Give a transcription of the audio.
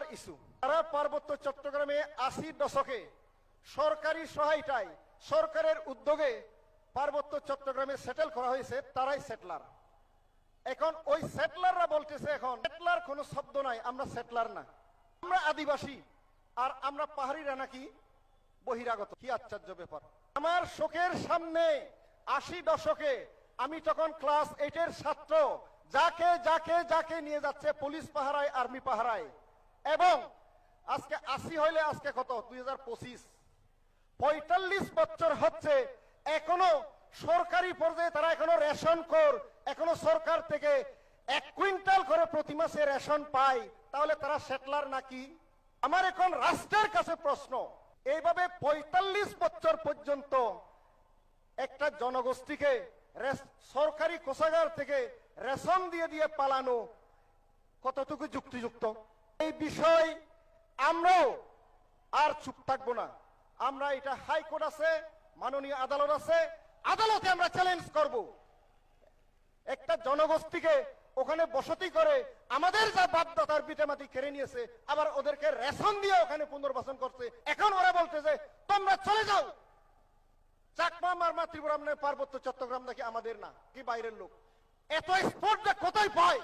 Settler issue তারা পার্বত্য চট্টগ্রামে আশির দশকে সরকারি সহায়তায়, সরকারের উদ্যোগে পার্বত্য চট্টগ্রামে সেটেল করা হয়েছে, তারাই সেটলার এখন ওই সেটলাররা বলতেছে এখন সেটলার কোনো শব্দ নাই, আমরা সেটলার না। আমরা আদিবাসী, আর আমরা পাহাড়িরা নাকি বহিরাগত। কি আশ্চর্য ব্যাপার। আমার শোকের সামনে আশি দশকে আমি তখন ক্লাস এইটের ছাত্র, যাকে যাকে যাকে নিয়ে যাচ্ছে পুলিশ পাহারায় আর্মি পাহারায় এবং আজকে আশি হইলে আজকে কত? দুই হাজার পঁচিশ। পঁয়তাল্লিশ বছর হচ্ছে এখনও সরকারি পর্যায়ে তারা এখনও রেশন কর, এখনও সরকার থেকে এক কুইন্টাল করে প্রতি মাসে রেশন পায়। তাহলে তারা সেটলার নাকি? আমার এখন রাষ্ট্রের কাছে প্রশ্ন। এইভাবে পঁয়তাল্লিশ বছর পর্যন্ত একটা জনগোষ্ঠীকে সরকারি কোষাগার থেকে রেশন দিয়ে দিয়ে পালানো কতটুকু যুক্তিযুক্ত? এই বিষয় আমরাও আর চুপ থাকব না। আমরা এটা হাইকোর্ট আছে, মাননীয় আদালত আছে, আদালতে আমরা চ্যালেঞ্জ করব। একটা জনগোষ্ঠীকে ওখানে বসতি করে আমাদের যা বাপদাতার পিঠেমাটি কেড়ে নিয়েছে, আবার ওদেরকে রেশন দিয়ে ওখানে পুনর্বাসন করছে। এখন ওরা বলতেছে তোমরা চলে যাও। চাকমা, মারমা, ত্রিপুরা মানে পার্বত্য চট্টগ্রাম নাকি আমাদের না, কি বাইরের লোক। এত স্পোর্ট কোথায় পায়?